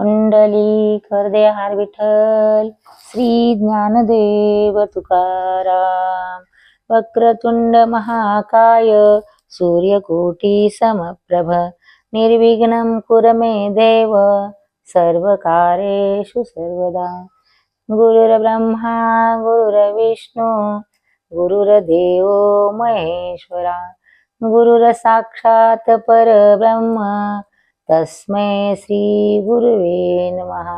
मंडली करदे हार विठ्ठल. श्री ज्ञानदेव तुकाराम. वक्रतुंड महाकाय. सूर्यकोटी समप्रभ. निर्विघ्नं कुर मे देव. सर्वकारेषु सर्वदा. गुरुर्ब्रह्मा गुरुर्विष्णू गुरुर्देव महेश्वरा. गुरुरसाक्षात् परब्रह्म. तस्मै श्री गुरुवे नमः।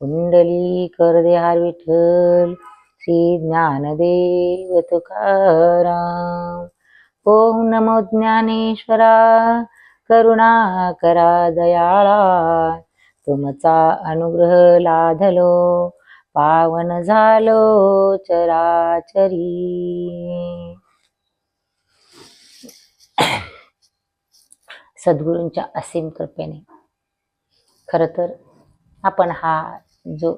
कुंडली करदे हार विठ्ठल श्री ज्ञानदेव तुकाराम ओम नमो ज्ञानेश्वरा करुणा करा दयाळा। तुमचा अनुग्रह लाधलो पावन झालो चराचरी। सद्गुरूंच्या असीम कृपेने. खर तर आपण हा जो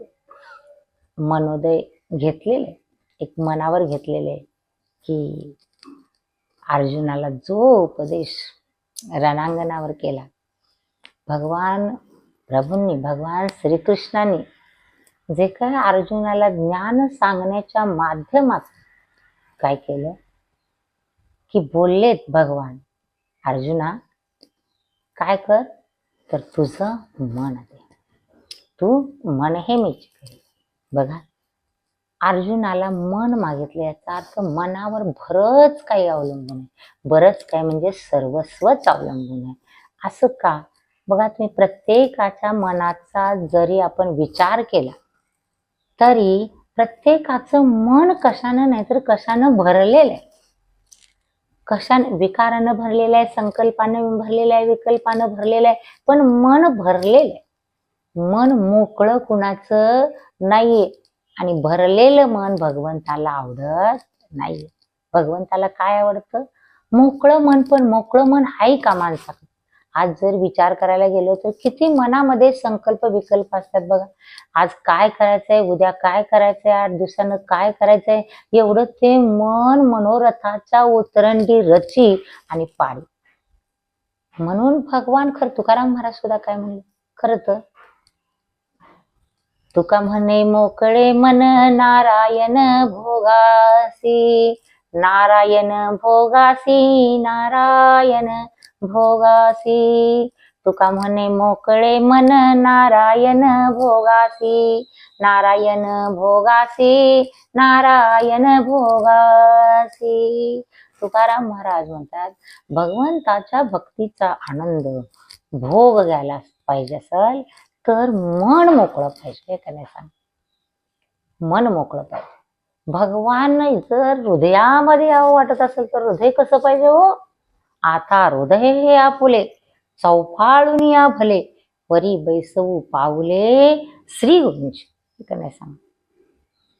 मनोदय घेतलेले एक मनावर घेतलेले की अर्जुनाला जो उपदेश रणांगणावर केला भगवान प्रभूंनी भगवान श्रीकृष्णांनी जे काय अर्जुनाला ज्ञान सांगण्याच्या माध्यमात काय केलं? की बोललेत भगवान अर्जुना काय कर? तर तुझं मन दे. तू मन हे मीच करेल बघा अर्जुनाला मन मागितलं याचा अर्थ मनावर बरंच काही अवलंबून आहे. बरंच काय म्हणजे सर्वस्वच अवलंबून आहे. असं का? बघा तुम्ही प्रत्येकाच्या मनाचा जरी आपण विचार केला तरी प्रत्येकाचं मन कशानं नाही तर कशानं भरलेलं आहे? कशान विकारानं भरलेलं आहे संकल्पानं भरलेलं आहे विकल्पानं भरलेलं आहे पण मन भरलेलं आहे. मन मोकळं कुणाचं नाहीये. आणि भरलेलं मन भगवंताला आवडत नाहीये. भगवंताला काय आवडतं? मोकळं मन पण मोकळं मन हाही का माणसाकडे? आज जर विचार करायला गेलो तर किती मनामध्ये संकल्प विकल्प असतात बघा. आज काय करायचंय उद्या काय करायचंय आठ दिवसानं काय करायचंय एवढं ते मन मनोरथाच्या उतरंडी रची आणि पाळी. म्हणून भगवान खर तुकाराम महाराज सुद्धा काय म्हणले? खर तर तुका म्हणे मोकळे मन नारायण भोगासी नारायण भोगासी नारायण भोगासी. तुका म्हणे मोकळे मन नारायण भोगासी. नारायण भोगासी नारायण भोगासी. तुकाराम महाराज म्हणतात भगवंताच्या भक्तीचा आनंद भोग घ्यायला पाहिजे असेल तर मन मोकळं पाहिजे का नाही सांग मन मोकळं पाहिजे. भगवान जर हृदयामध्ये यावं वाटत असेल तर हृदय कसं पाहिजे हो? आता हृदय हे आपुले चौफाळून या भले परी बैसवू पावले श्री गुरुंची. का नाही सांग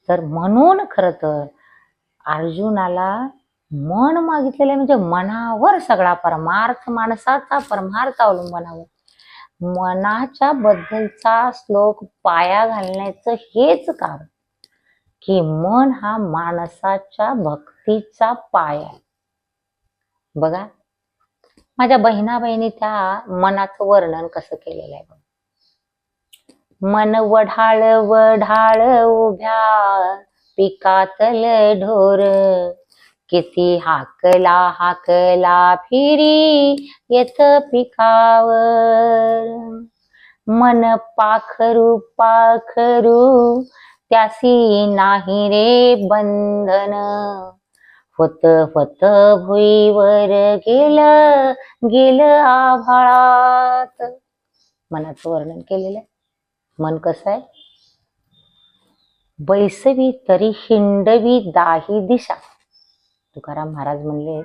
तर म्हणून खर तर अर्जुनाला मन मागितलेलं आहे म्हणजे मनावर सगळा परमार्थ माणसाचा परमार्थ अवलंबनावर मनाच्या बद्दलचा श्लोक पाया घालण्याचं हेच कारण. की मन हा माणसाच्या भक्तीचा पाय आहे. बघा माझ्या बहिणा बहिणी त्या मनाचं वर्णन कसं केलेलं आहे मन वढाळ वढाळ उभ्या पिकातल ढोर. किती हाकला हाकला फिरी येत पिकावर. मन पाखरू पाखरू त्यासी नाही रे बंधन. होत होत भुईवर गेलं गेलं आभाळात. मनाचं वर्णन केलेलं आहे. मन कसं आहे? बैसवी तरी हिंडवी दाही दिशा. तुकाराम महाराज म्हणले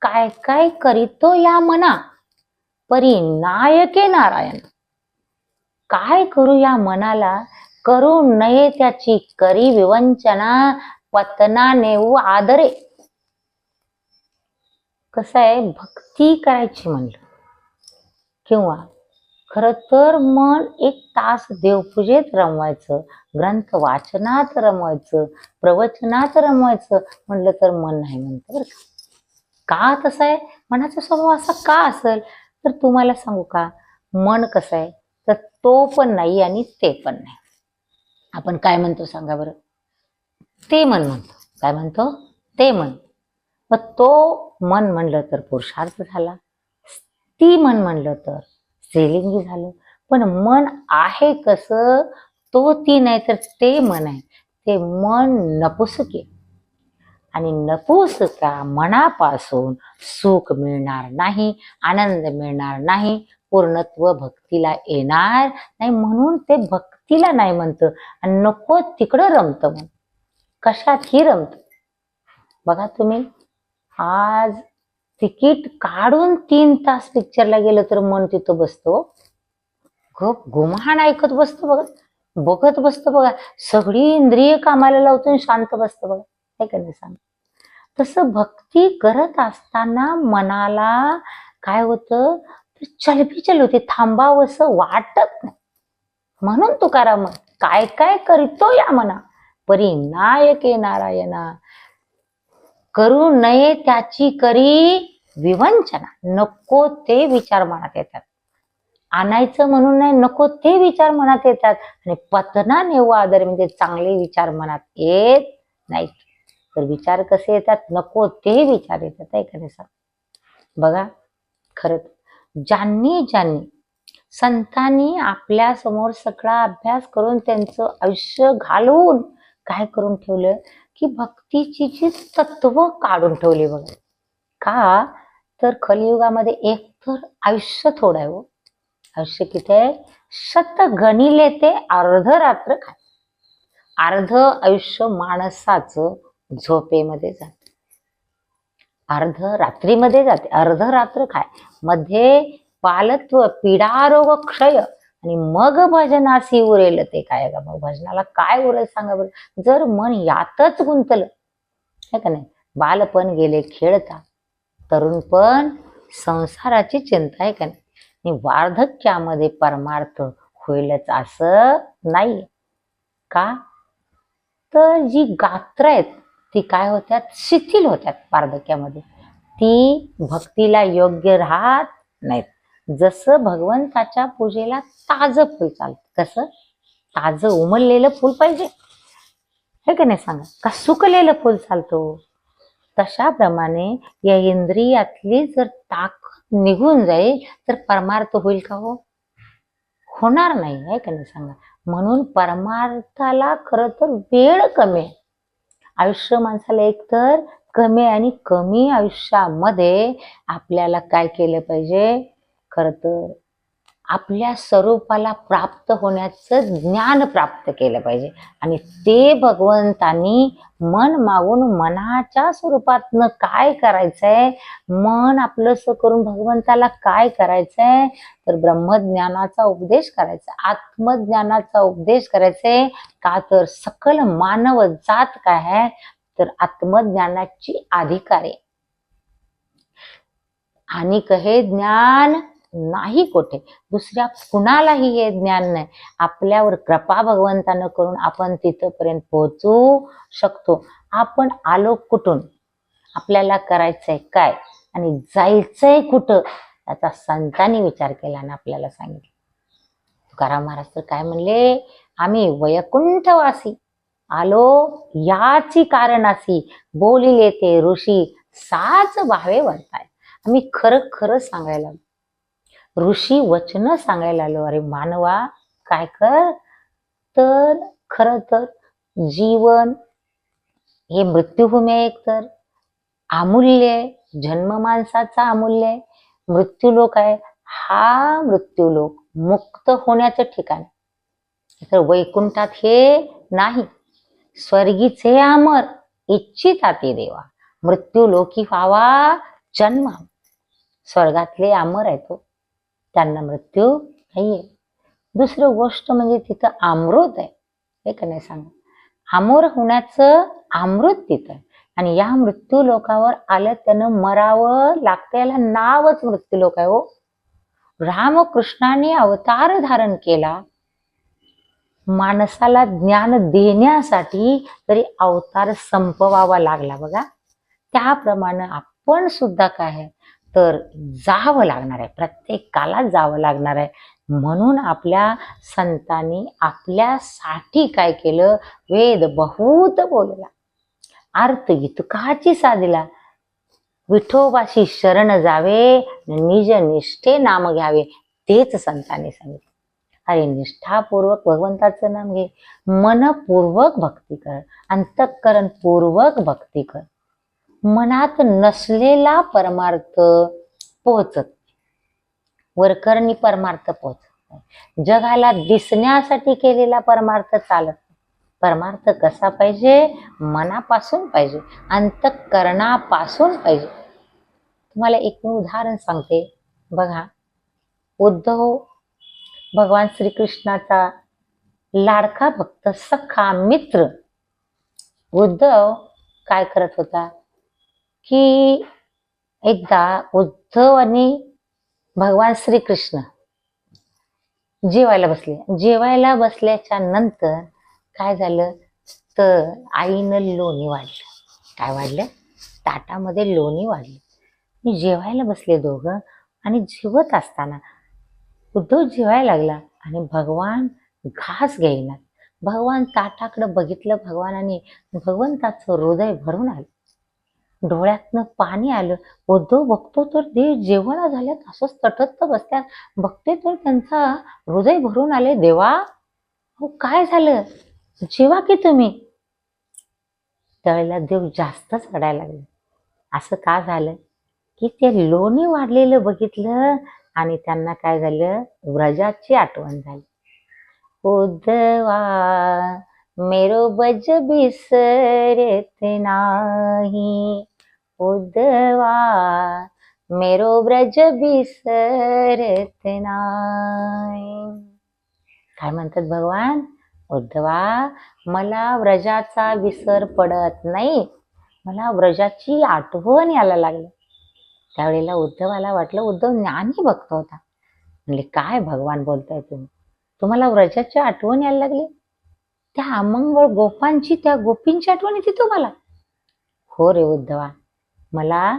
काय काय करीतो या मना? परी नायके नारायण. काय करू या मनाला? करू नये त्याची करी विवंचना पतना नेऊ आदरे. कसं आहे? भक्ती करायची म्हणलं. किंवा खर तर मन एक तास देवपूजेत रमवायचं ग्रंथ वाचनात रमवायचं प्रवचनात रमवायचं म्हणलं तर मन नाही म्हणतं बरं का. का तसं आहे? मनाचा स्वभाव असा का असेल? तर तुम्हाला सांगू का? मन कसं आहे? तर तो पण नाही आणि ते पण नाही. आपण काय म्हणतो सांगा बरं? ते मन म्हणतो. काय म्हणतो? ते मन. मग तो मन म्हणलं तर पुरुषार्थ झाला. ती मन म्हणलं तर स्त्रीलिंगी झालं. पण मन आहे कसं? तो ती नाही तर ते मन आहे. ते मन नपुसके. आणि नपुसका मनापासून सुख मिळणार नाही आनंद मिळणार नाही पूर्णत्व भक्तीला येणार नाही म्हणून ते तिला नाही म्हणतं. आणि नको तिकडं रमतं म्हण कशातही रमतं? बघा तुम्ही. आज तिकीट काढून तीन तास पिक्चरला गेलं तर मन तिथं बसतो हो. गप गुमान ऐकत बसतो बघा. बघत बसतो बघा. सगळी इंद्रिय कामाला लावतो आणि शांत बसतो बघा. काय करणे नाही सांग तसं भक्ती करत असताना मनाला काय होतं? तर चलबिचल होते. थांबावंसं वाटत नाही. म्हणून तुकाराम काय काय करीतो या मना परी नायके नारायणा. करू नये त्याची करी विवंचना नको ते विचार मनात येतात. आणायचं म्हणून नाही नको ते विचार मनात येतात. आणि पतनाने आदर म्हणजे चांगले विचार मनात येत नाहीत. तर विचार कसे येतात? नको ते विचार येतात आहे का नाही सांग बघा खरं ज्यांनी ज्यांनी संतांनी आपल्यासमोर सगळा अभ्यास करून त्यांचं आयुष्य घालवून काय करून ठेवलं? की भक्तीची जी तत्व काढून ठेवली बघा. का? तर कलियुगामध्ये एक तर आयुष्य थोडं आहे हो. आयुष्य किती आहे? शत गणिले ते अर्ध रात्र काय अर्ध आयुष्य माणसाचं झोपेमध्ये जाते. अर्ध रात्रीमध्ये जाते. अर्ध रात्र काय मध्ये बालत्व पीडारोग क्षय आणि मग भजनासी उरेल ते काय? का मग भजनाला काय उरेल सांगा बरं? जर मन यातच गुंतलं है का नाही? बालपण गेले खेळता तरुणपण संसाराची चिंता आहे का नाही? आणि वार्धक्यामध्ये परमार्थ होईलच असं नाही का? तर जी गात्र आहेत ती काय होत्यात? शिथिल होत्यात वार्धक्यामध्ये. ती भक्तीला योग्य राहत नाहीत. जसं भगवंताच्या पूजेला ताजं फुल चालतं कसं? ताजं उमललेलं फुल पाहिजे. हे का नाही सांगा? का सुकलेलं फुल चालतो? तशाप्रमाणे या इंद्रियातली जर ताकद निघून जाईल तर परमार्थ होईल का हो? होणार नाही आहे का नाही सांगा? म्हणून परमार्थाला खरं तर वेळ कमी आहे. आयुष्य माणसाला एकतर कमी आणि कमी आयुष्यामध्ये आपल्याला काय केलं पाहिजे? खरं तर आपल्या स्वरूपाला प्राप्त होण्याचं ज्ञान प्राप्त केलं पाहिजे. आणि ते भगवंतानी मन मागून मनाच्या स्वरूपातनं काय करायचंय मन आपलंसं करून भगवंताला काय करायचंय तर ब्रह्मज्ञानाचा उपदेश करायचा. आत्मज्ञानाचा उपदेश करायचंय का तर सकल मानव जात काय आहे तर आत्मज्ञानाची अधिकारी. आणि हे ज्ञान नाही कोठे. दुसऱ्या कुणालाही हे ज्ञान नाही. आपल्यावर कृपा भगवंतानं करून आपण तिथपर्यंत पोहोचू शकतो. आपण आलो कुठून? आपल्याला करायचंय काय? आणि जायचंय कुठं? याचा संतांनी विचार केला आणि आपल्याला सांगितलं. तुकाराम महाराज तर काय म्हणले? आम्ही वैकुंठवासी. आलो याची कारणासी. बोलिले ते ऋषी साच भावे वरताय. आम्ही खरं खरं सांगायला ऋषी वचन सांगायला आलो. अरे मानवा काय कर? तर खर तर जीवन हे मृत्यूभूमी आहे एक तर अमूल्य आहे. जन्म माणसाचा अमूल्य मृत्यू लोक आहे. हा मृत्यू लोक मुक्त होण्याचं ठिकाण तर वैकुंठात हे नाही. स्वर्गीचे अमर इच्छिता ते देवा. मृत्यू लोकी व्हावा जन्म. स्वर्गातले अमर आहे तो हो. त्यांना मृत्यू नाहीये. दुसरं गोष्ट म्हणजे तिथं अमृत आहे. हे का नाही सांगा? अमोर होण्याचं अमृत तिथं. आहे आणि या मृत्यू लोकावर आलं त्यानं मरावं लागतं याला नावच मृत्यू लोक आहे हो. रामकृष्णाने अवतार धारण केला. माणसाला ज्ञान देण्यासाठी तरी अवतार संपवावा लागला बघा. त्याप्रमाणे आपण सुद्धा काय आहे? तर जावं लागणार आहे. प्रत्येकाला जावं लागणार आहे. म्हणून आपल्या संतांनी आपल्यासाठी काय केलं? वेद बहुत बोलला. अर्थ इतकाची साधला. विठोबाशी शरण जावे निज निष्ठे नाम घ्यावे तेच संतांनी सांगितलं. अरे निष्ठापूर्वक भगवंताचं नाम घे. मनपूर्वक भक्ती कर. अंतःकरणपूर्वक भक्ती कर. मनात नसलेला परमार्थ पोहोचत वरकरणी परमार्थ पोहोचत जगाला दिसण्यासाठी केलेला परमार्थ चालत परमार्थ कसा पाहिजे? मनापासून पाहिजे. अंतकरणापासून पाहिजे. तुम्हाला एक मी उदाहरण सांगते. बघा. उद्धव भगवान श्रीकृष्णाचा लाडका भक्त सखा मित्र. उद्धव काय करत होता? की एकदा उद्धव आणि भगवान श्रीकृष्ण जेवायला बसले. जेवायला बसल्याच्या नंतर काय झालं? तर आईनं लोणी वाढलं. काय वाढलं? ताटामध्ये लोणी वाढलं. मी जेवायला बसले दोघं आणि जेवत असताना उद्धव जेवायला लागला आणि भगवान घास घेईना भगवान ताटाकडे बघितलं भगवानाने भगवंताचं हृदय भरून आलं. डोळ्यातनं पाणी आलं. उद्धव बघतो तर देव जेवणा झाल्यात असंच तटस्थ बसतात. बघते तर त्यांचा हृदय भरून आले देवा हो काय झालं? जेवा की तुम्ही? त्यावेळेला देव जास्तच रडायला लागले. असं का झालं? की ते लोणी वाढलेलं बघितलं आणि त्यांना काय झालं? व्रजाची आठवण झाली. उद्धवा मेरो बज बिसरत नाही उद्धवा मेरो ब्रज बिसरत नाही। काय म्हणतात भगवान? उद्धवा मला व्रजाचा विसर पडत नाही. मला व्रजाची आठवण यायला लागली. त्यावेळेला उद्धवाला वाटलं उद्धव ज्ञानी भक्त होता. म्हणले काय भगवान बोलताय तुम्ही? तुम्हाला व्रजाची आठवण यायला लागली? त्या अमंगळ गोपांची त्या गोपींची आठवण येते तुम्हाला? हो रे उद्धवा. मला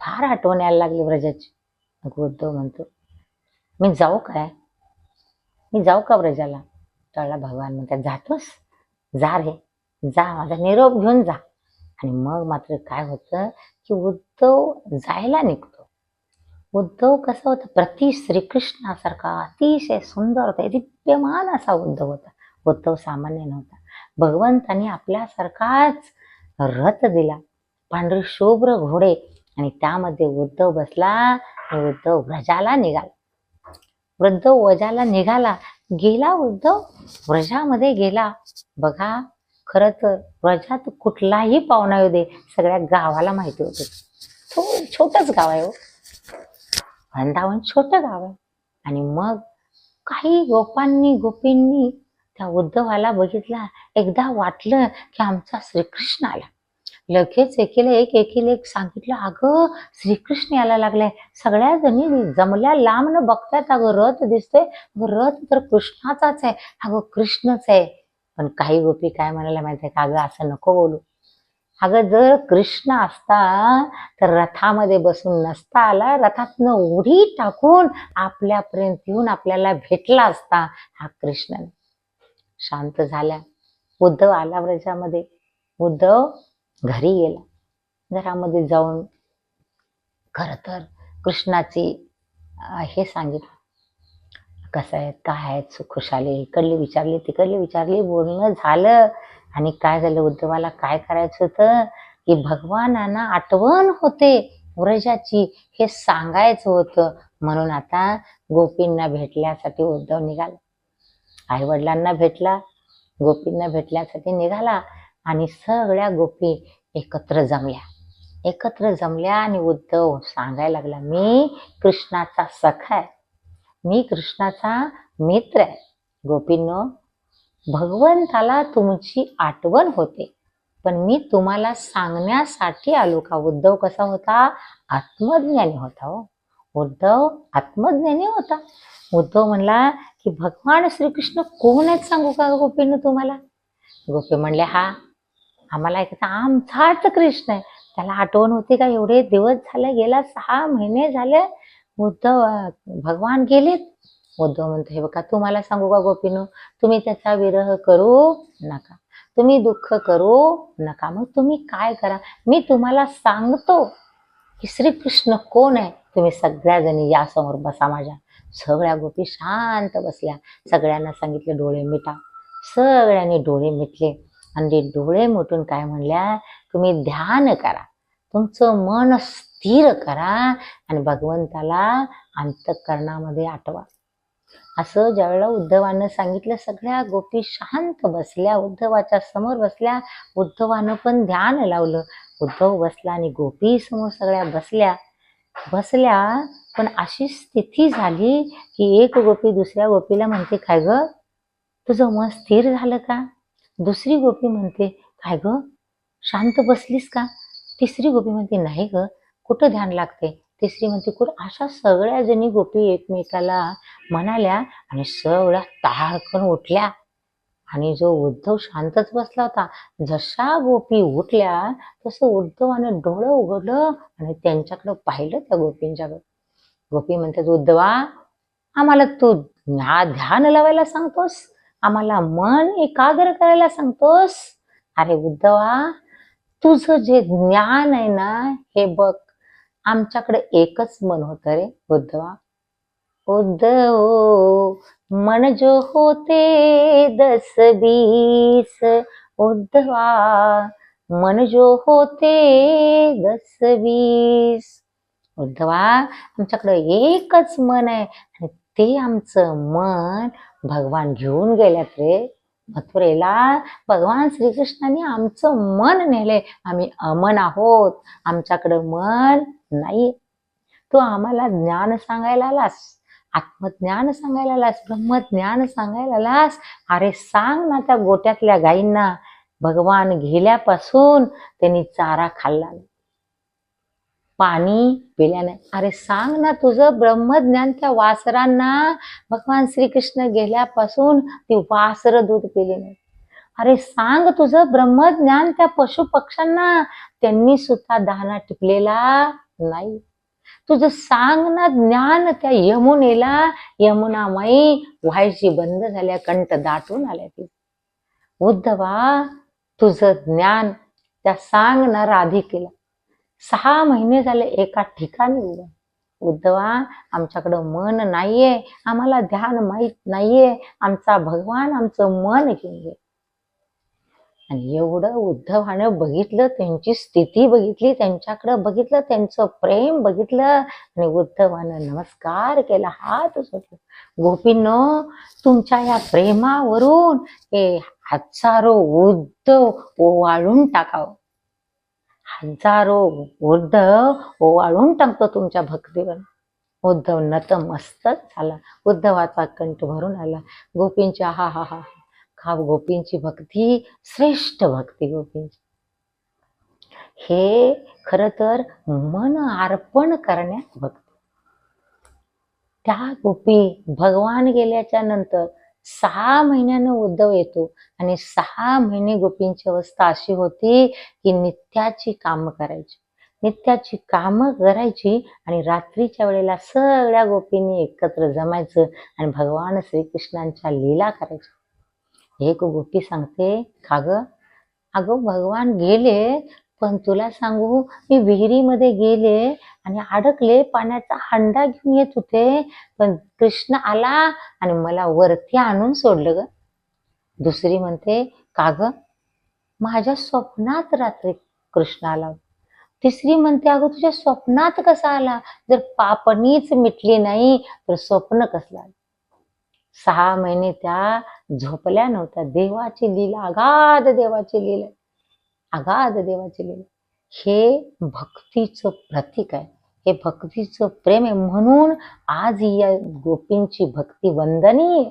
फार आठवण यायला लागली व्रजाची. उद्धव म्हणतो. मी जाऊ काय? मी जाऊ का व्रजाला? त्याला भगवान म्हणतात जातोस? जा रे. जा माझा निरोप घेऊन जा. आणि मग मात्र काय होतं की उद्धव जायला निघतो. उद्धव कसा होता? प्रति श्रीकृष्णासारखा अतिशय सुंदर होता. दिव्यमान असा उद्धव होता. उद्धव सामान्य नव्हता. भगवंताने आपल्यासारखाच रथ दिला. पांढरे शुभ्र घोडे आणि त्यामध्ये उद्धव बसला आणि उद्धव व्रजाला निघाला. वृद्ध वजाला निघाला. गेला उद्धव व्रजामध्ये गेला. बघा खर तर व्रजात कुठलाही पाहुणा येऊ दे सगळ्या गावाला माहिती होते. तो छोटच गाव आहे हो. वृंदावन छोटं गाव आहे. आणि मग काही गोपांनी गोपींनी त्या उद्धवाला बघितला एकदा वाटलं की आमचा श्रीकृष्ण आला. लगेच एकीला एक एकीला एक सांगितलं अगं श्रीकृष्ण यायला लागलाय. सगळ्या जणी जमल्या लांब न बघतायत. अगं रथ दिसतोय. रथ तर कृष्णाचाच आहे. अगं कृष्णच आहे. पण काही गोपी काय म्हणायला माहितीये का? अगं असं नको बोलू. अगं जर कृष्ण असता तर रथामध्ये बसून नसता आला. रथातनं उडी टाकून आपल्यापर्यंत येऊन आपल्याला भेटला असता हा कृष्ण. शांत झाल्या उद्धव आला व्रजामध्ये. उद्धव घरी गेला. घरामध्ये जाऊन खर तर कृष्णाची हे सांगितलं. कसं आहेत काय आहेत सुखुशाली इकडली विचारली तिकडली विचारली बोलणं झालं. आणि काय झालं उद्धवाला काय करायचं होतं? की भगवानांना आठवण होते व्रजाची हे सांगायचं होतं. म्हणून आता गोपींना भेटल्यासाठी उद्धव निघाला. आई वडिलांना भेटला गोपींना भेटल्यासाठी निघाला आणि सगळ्या गोपी एकत्र जमल्या. एकत्र जमल्या आणि उद्धव सांगायला लागला मी कृष्णाचा सखा आहे. मी कृष्णाचा मित्र आहे. गोपींनो भगवंताला तुमची आठवण होते पण मी तुम्हाला सांगण्यासाठी आलो का? उद्धव कसा होता? आत्मज्ञानी होता हो. उद्धव आत्मज्ञानी होता. उद्धव म्हणला की भगवान श्रीकृष्ण कोण आहेत सांगू का गोपीनं तुम्हाला? गोपी म्हणले हा आम्हाला ऐकायचं आमचाच कृष्ण आहे. त्याला आठवण होती का एवढे दिवस झाले गेला सहा महिने झाले उद्धव भगवान गेलेत? उद्धव म्हणतो हे बघा तुम्हाला सांगू का गोपीनो तुम्ही त्याचा विरह करू नका. तुम्ही दुःख करू नका. मग तुम्ही काय करा? मी तुम्हाला सांगतो की श्रीकृष्ण कोण आहे? तुम्ही सगळ्याजणी यासमोर या समोर बसा माझ्या. सगळ्या गोपी शांत बसल्या. सगळ्यांना सांगितले डोळे मिटा. सगळ्यांनी डोळे मिटले. आणि ते डोळे मिटून काय म्हणल्या तुम्ही ध्यान करा. तुमचं मन स्थिर करा आणि भगवंताला अंतःकरणामध्ये आठवा. असं ज्यावेळेला उद्धवानं सांगितलं सगळ्या गोपी शांत बसल्या. उद्धवाच्या समोर बसल्या. उद्धवानं पण ध्यान लावलं. उद्धव बसला आणि गोपी समोर सगळ्या बसल्या. बसल्या पण अशी स्थिती झाली की एक गोपी दुसऱ्या गोपीला म्हणते काय ग? तुझं मन स्थिर झालं का? दुसरी गोपी म्हणते काय ग? शांत बसलीस का? तिसरी गोपी म्हणते नाही ग कुठं ध्यान लागते तिसरी म्हणते कुठं? अशा सगळ्या जणी गोपी एकमेकाला म्हणाल्या आणि सगळ्या ताळकन उठल्या. आणि जो उद्धव शांतच बसला होता जशा गोपी उठल्या तसं उद्धवाने डोळं उघडलं आणि त्यांच्याकडं पाहिलं त्या गोपींच्याकडं गोपी म्हणतात उद्धवा आम्हाला तू ह्या ध्यान लावायला सांगतोस? आम्हाला मन एकाग्र करायला सांगतोस? अरे उद्धवा तुझं जे ज्ञान आहे ना हे बघ आमच्याकडे एकच मन होतं रे उद्धवा. उद्धव मन जो होते दस बीस उद्धवा मन जो होते दस वीस उद्धवा आमच्याकडे एकच मन आहे आणि ते आमचं मन भगवान घेऊन गेल्यात रे. मथुरेला भगवान श्रीकृष्णाने आमचं मन नेले आम्ही अमन आहोत. आमच्याकडं मन नाही तू आम्हाला ज्ञान सांगायला आलास. आत्मज्ञान सांगायला आलास ब्रह्मज्ञान सांगायला आलास अरे सांग ना त्या गोट्यातल्या गायींना. भगवान गेल्यापासून त्यांनी चारा खाल्ला नाही. पाणी पिल्या नाही. अरे सांग ना तुझं ब्रह्मज्ञान त्या वासरांना. भगवान श्रीकृष्ण गेल्यापासून ती वासर दूध पिली नाही. अरे सांग तुझं ब्रह्मज्ञान त्या पशु पक्ष्यांना त्यांनी सुद्धा दाना टिपलेला नाही. तुझं सांग ना ज्ञान त्या यमुनेला यमुनामाई व्हायची बंद झाल्या कंठ दाटून आल्या ती. उद्धवा तुझं ज्ञान त्या सांग ना राधिकेला सहा महिने झाले एका ठिकाणी उभं. उद्धवा आमच्याकडं मन नाहीये आम्हाला ध्यान माहीत नाहीये आमचा भगवान आमचं मन घेऊन गे आणि एवढं उद्धवानं बघितलं त्यांची स्थिती बघितली त्यांच्याकडं बघितलं त्यांचं प्रेम बघितलं आणि उद्धवानं नमस्कार केला. हात सोडला गोपींनो तुमच्या या प्रेमावरून हे हजारो उद्धव ओवाळून टाकावं. हजारो उद्धव ओवाळून टाकतो तुमच्या भक्तीवर उद्धव नतमस्तक झाला. उद्धवाचा कंठ भरून आला. गोपींच्या हा हा हा हा गोपींची भक्ती श्रेष्ठ भक्ती गोपींची. हे खर तर मन अर्पण करण्यात भक्ती. त्या गोपी भगवान गेल्याच्यानंतर सहा महिन्यानं उद्धव येतो आणि सहा महिने गोपींची अवस्था अशी होती की नित्याची कामं करायची. नित्याची कामं करायची आणि रात्रीच्या वेळेला सगळ्या गोपींनी एकत्र जमायचं आणि भगवान श्रीकृष्णांच्या लीला करायच्या. एक गोपी सांगते का ग अगं भगवान गेले पण तुला सांगू मी विहिरीमध्ये गेले आणि अडकले पाण्याचा हंडा घेऊन येत होते. पण कृष्ण आला आणि मला वरती आणून सोडलं ग. दुसरी म्हणते का ग माझ्या स्वप्नात रात्री कृष्ण आला. तिसरी म्हणते अगं तुझ्या स्वप्नात कसा आला? जर पापणीच मिटली नाही तर स्वप्न कसलं आलं? सहा महिने त्या झोपल्या नव्हत्या. देवाची लीला अगाध देवाची लीला अगाध देवाची लीला. हे भक्तीचं प्रतीक आहे. हे भक्तीचं प्रेम आहे. म्हणून आज या गोपींची भक्ती वंदनीय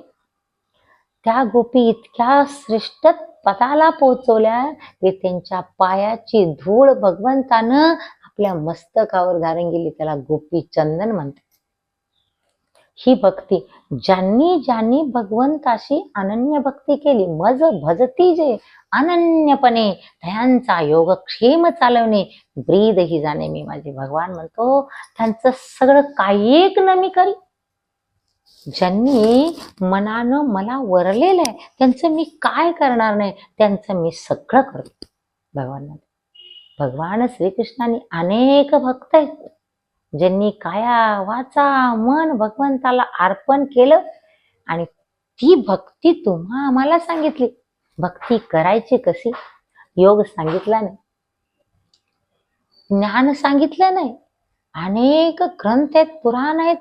त्या गोपी इतक्या श्रेष्ठ पदाला पोहोचवल्या की त्यांच्या पायाची धूळ भगवंतानं आपल्या मस्तकावर धारण गेली त्याला गोपी चंदन म्हणतात. ही भक्ती. ज्यांनी ज्यांनी भगवंताशी अनन्य भक्ती केली मज भजती जे अनन्यपणे त्यांचा योगक्षेम चालवणे ब्रीद ही जाणे मी माझे भगवान म्हणतो. त्यांचं सगळं काही एक न मी करी. ज्यांनी मनानं मला वरलेलं आहे त्यांचं मी काय करणार नाही त्यांचं मी सगळं करतो. भगवान भगवान श्रीकृष्णाने अनेक भक्त आहेत. ज्यांनी काया वाचा मन भगवंताला अर्पण केलं आणि ती भक्ती तुम्हा आम्हाला सांगितली. भक्ती करायची कशी? योग सांगितला नाही. ज्ञान सांगितलं नाही. अनेक ग्रंथ आहेत पुराण आहेत.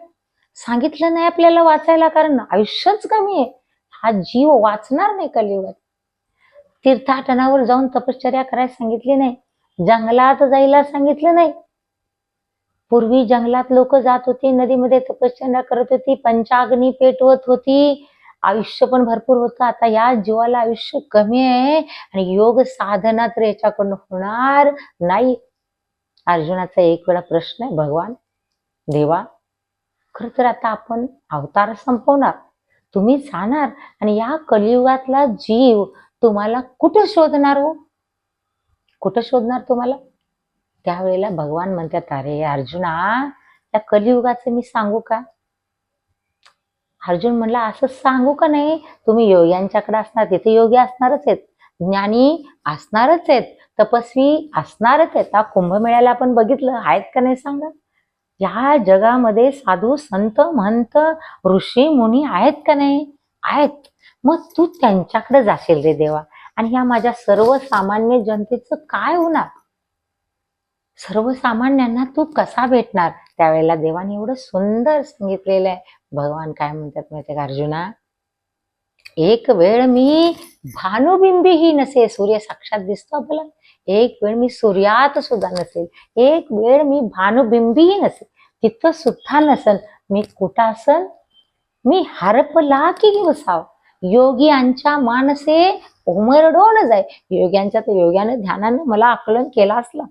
सांगितलं नाही आपल्याला वाचायला कारण आयुष्यच कमी आहे. हा जीव वाचणार नाही कलियुगात. तीर्थाटनावर जाऊन तपश्चर्या करायला सांगितली नाही. जंगलात जायला सांगितलं नाही. पूर्वी जंगलात लोक जात होती नदीमध्ये तपश्चर्या करत होती पंचाग्नी पेटवत होती. आयुष्य पण भरपूर होतं. आता या जीवाला आयुष्य कमी आहे आणि योग साधना तर याच्याकडून होणार नाही. अर्जुनाचा एक वेळा प्रश्न आहे भगवान देवा खर तर आता आपण अवतार संपवणार. तुम्ही जाणार आणि या कलियुगातला जीव तुम्हाला कुठं शोधणार हो? कुठं शोधणार तुम्हाला? त्यावेळेला भगवान म्हणतात अरे अर्जुना या कलियुगाचं मी सांगू का? अर्जुन म्हणला असं सांगू का नाही? तुम्ही योग्यांच्याकडे असणार तिथे योगी असणारच आहेत. ज्ञानी असणारच आहेत. तपस्वी असणारच आहेत. हा कुंभमेळ्याला आपण बघितलं आहेत का नाही सांगा? या जगामध्ये साधू संत महंत ऋषी मुनी आहेत का नाही? आहेत. मग तू त्यांच्याकडे जाशील रे देवा. आणि या माझ्या सर्वसामान्य जनतेचं काय होणार? सर्वसामान्यांना तू कसा भेटणार? त्यावेळेला देवाने एवढं सुंदर सांगितलेलं आहे. भगवान काय म्हणतात माहिती का अर्जुना? एक वेळ मी भानुबिंबीही नसे सूर्य साक्षात दिसतो आपल्याला. एक वेळ मी सूर्यात सुद्धा नसेल. एक वेळ मी भानुबिंबीही नसेल. तिथं सुद्धा नसेल. मी कुठं असन मी हरपला की दिवसाव योगियांच्या मानसे उमरडोन जाय. योग्यांच्या तर योग्यानं ध्यानानं मला आकलन केला असला.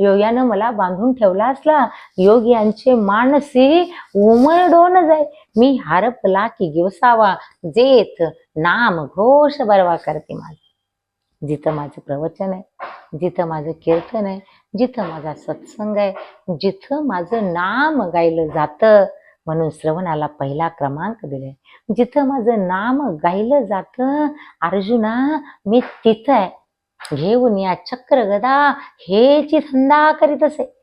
योग्यानं मला बांधून ठेवला असला योग यांचे मानसी उमरडोन जाय. मी हरपला की गिवसावा जेथ नाम घोष बरवा करते माझ जिथं माझं प्रवचन आहे जिथं माझं कीर्तन आहे जिथं माझा सत्संग आहे जिथं माझं नाम गायलं जातं म्हणून श्रवणाला पहिला क्रमांक दिलाय. जिथं माझं नाम गायलं जातं अर्जुना मी तिथं आहे. घेऊन या चक्र गदा हेची धंदा करीत असे.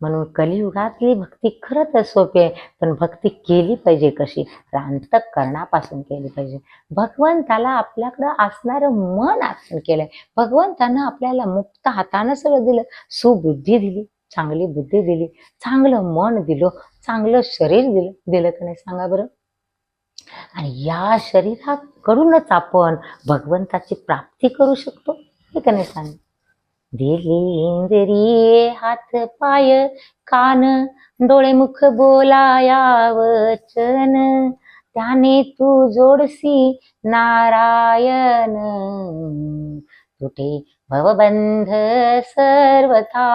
म्हणून कलियुगातली भक्ती खरंच सोपी आहे पण भक्ती केली पाहिजे कशी? अंतकरणापासून केली पाहिजे. भगवंताला आपल्याकडं असणारं मन अर्पण केलंय. भगवंतानं आपल्याला मुक्त हातानं सगळं दिलं. सुबुद्धी दिली चांगली बुद्धी दिली चांगलं मन दिलं चांगलं शरीर दिलं दिलं का नाही सांगा बरं? आणि या शरीराकडूनच आपण भगवंताची प्राप्ती करू शकतो. हे सांग दिली इंद्रिये हात पाय कान डोळे मुख बोलाया वचन त्याने तू जोडसी नारायण. तुटे भवबंध सर्वथा.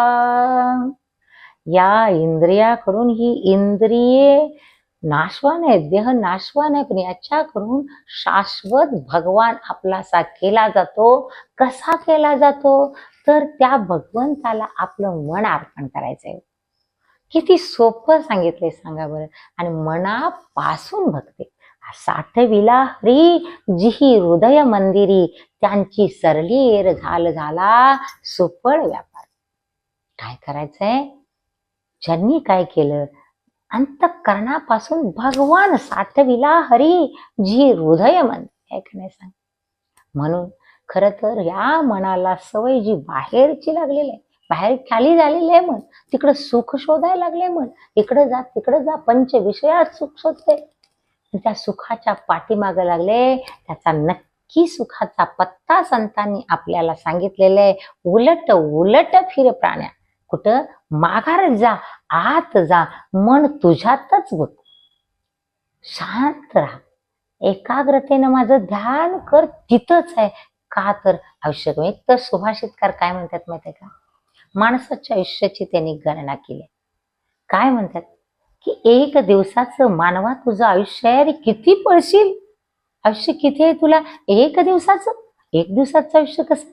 या इंद्रियाकडून ही इंद्रिये नाशवान आहे देह नाशवान आहे पण याच्याकडून शाश्वत भगवान आपलासा केला जातो. कसा केला जातो? तर त्या भगवंताला आपलं मन अर्पण करायचंय. किती सोपं सांगितलंय सांगा बरं. आणि मनापासून भक्ती. साठविला हरी जिही हृदय मंदिरी त्यांची सरलीर झाल झाला सुफळ व्यापार. काय करायचंय? ज्यांनी काय केलं? अंतकरणापासून भगवान साठविला हरी जी हृदय मन आहे नाही सांग. म्हणून खर तर या मनाला सवय जी बाहेरची लागलेली आहे बाहेर खाली झालेली आहे मन तिकडं सुख शोधायला लागले मन इकडे जा तिकडे जा पंच विषयात सुख शोधते. त्या सुखाच्या पाठीमागे लागले त्याचा नक्की सुखाचा पत्ता संतांनी आपल्याला सांगितलेला आहे उलट उलट फिर प्राण्या. कुठं? माघार जा आत जा. मन तुझ्यातच बघ शांत राहा. एकाग्रतेनं माझं ध्यान कर. तिथंच आहे. का तर? आवश्यक एक तर सुभाषितकार काय म्हणतात माहिती का? माणसाच्या आयुष्याची त्यांनी गणना केली. काय म्हणतात? की एक दिवसाचं मानवा तुझं आयुष्य आहे अरे किती पळशील? आयुष्य किती आहे तुला? एक दिवसाचं? एक दिवसाचं आयुष्य कसं?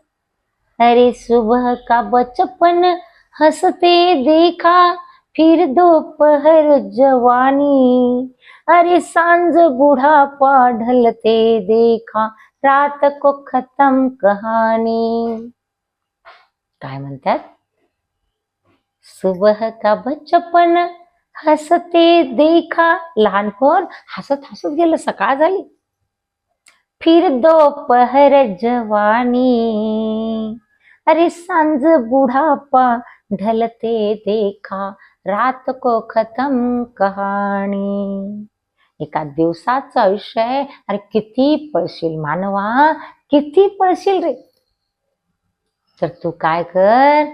अरे सुबह का बचपन? हसते देखा. फिर दोपहर जवानी। अरे सांझ बुढ़ापा ढलते देखा रात को खत्म कहानी। काय म्हणतात? सुबह का बचपन हसते देखा। लहानपण हसत हसत गेलं सकाळ झाली. फिर दोपहर जवानी। अरे सांझ बुढ़ापा ढलते देखा रात को खतम कहाणी एका दिवसाचं आयुष्य आहे. अरे किती पळशील मानवा किती पळशील रे. तर तू काय कर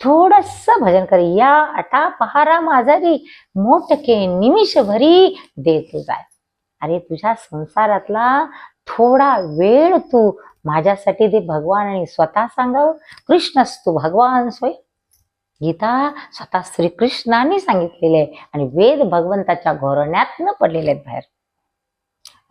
थोडस भजन कर. या अटा पहारा माझारी मोठके निमिष भरी देत जाय अरे तुझ्या संसारातला थोडा वेळ तू माझ्यासाठी दे. भगवान आणि स्वतः सांगावं. कृष्णस्तू भगवान स्वयं गीता स्वतः श्रीकृष्णाने सांगितलेले आहे आणि वेद भगवंताच्या घोरण्यातनं पडलेले आहेत बाहेर.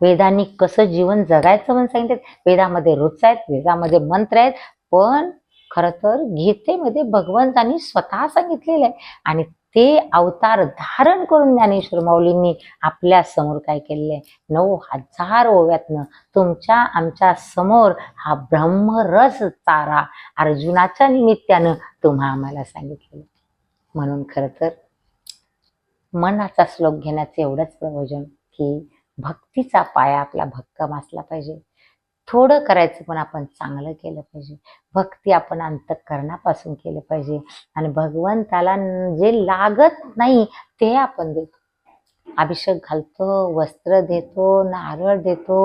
वेदांनी कसं जीवन जगायचं म्हणून सांगितलं वेदामध्ये रुच आहेत वेदामध्ये मंत्र आहेत पण खर तर गीतेमध्ये भगवंतांनी स्वतः सांगितलेलं आहे. आणि ते अवतार धारण करून ज्ञानेश्वर माऊलींनी आपल्यासमोर काय केलेलं आहे नऊ हजार ओव्यातनं तुमच्या आमच्यासमोर हा ब्रह्मरस तारा अर्जुनाच्या निमित्तानं तुम्हा आम्हाला सांगितलेलं म्हणून खर तर मनाचा श्लोक घेण्याचं एवढंच प्रयोजन की भक्तीचा पाया आपला भक्कम असला पाहिजे. थोडं करायचं पण आपण चांगलं केलं पाहिजे. भक्ती आपण अंतःकरणापासून केलं पाहिजे. आणि भगवंताला जे लागत नाही ते आपण देतो. अभिषेक घालतो वस्त्र देतो नारळ देतो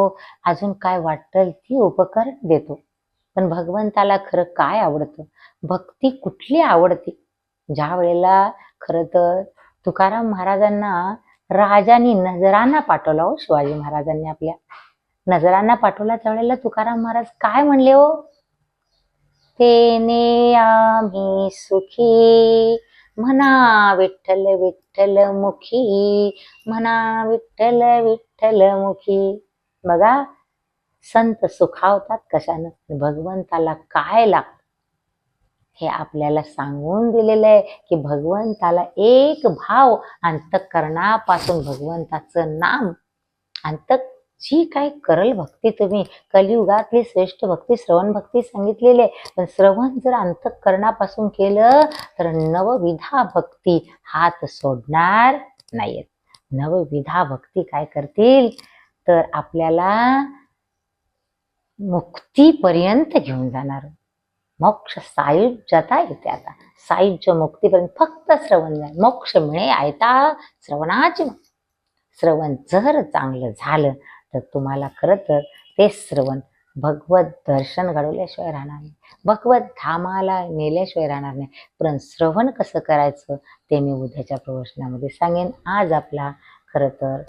अजून काय वाटेल ती उपकरण देतो. पण भगवंताला खरं काय आवडतं? भक्ती कुठली आवडते? ज्या वेळेला खरं तर तुकाराम महाराजांना राजांनी नजराना पाठवला हो शिवाजी महाराजांनी आपल्या नजरांना पाठवला त्यावेळेला तुकाराम महाराज काय म्हणले हो? तेने आम्ही सुखी म्हणा विठ्ठल विठ्ठल मुखी म्हणा विठ्ठल विठ्ठल मुखी. बघा संत सुखावतात कशानं? भगवंताला काय लाग हे आपल्याला सांगून दिलेलं आहे की भगवंताला एक भाव अंतकरणापासून भगवंताचं नाम अंतक जी काय करल भक्ती तुम्ही. कलियुगातली श्रेष्ठ भक्ती श्रवण भक्ती सांगितलेली आहे. पण श्रवण जर अंतकरणापासून केलं तर नवविधा भक्ती हात सोडणार नाहीत नवविधा भक्ती काय करतील? तर आपल्याला मुक्तीपर्यंत घेऊन जाणार. मोक्ष सायुज्यता येते आता. सायुज्य मुक्तीपर्यंत फक्त श्रवण मोक्ष मिळे आयता श्रवणाची श्रवण जर चांगलं झालं तर तुम्हाला खरं तर ते श्रवण भगवत दर्शन घडवल्याशिवाय राहणार नाही. भगवत धामाला नेल्याशिवाय राहणार नाही. पण श्रवण कसं करायचं ते मी उद्याच्या प्रवचनामध्ये सांगेन. आज आपला खरं तर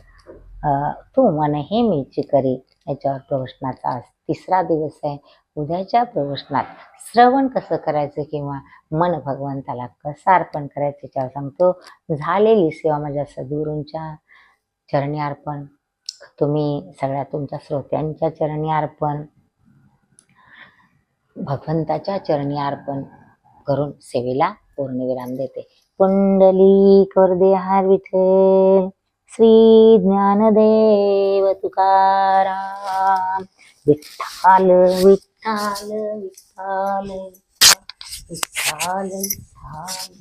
तू मन हे मी चिकरी याच्यावर प्रवचनाचा आज तिसरा दिवस आहे. उद्याच्या प्रवचनात श्रवण कसं करायचं किंवा मन भगवंताला कसं अर्पण करायचं याच्यावर सांगतो. झालेली सेवा माझ्या सद्गुरूंच्या चरणी अर्पण तुम्ही सगळ्या तुमच्या श्रोत्यांच्या चरणी अर्पण भगवंताच्या चरणी अर्पण करून सेवेला पूर्णविराम देते. कुंडली करदे हार विठ्ठल श्री ज्ञानदेव तुकाराम. विठ्ठाल विठ्ठाल विठ्ठाल विठ्ठाल विठ्ठाल.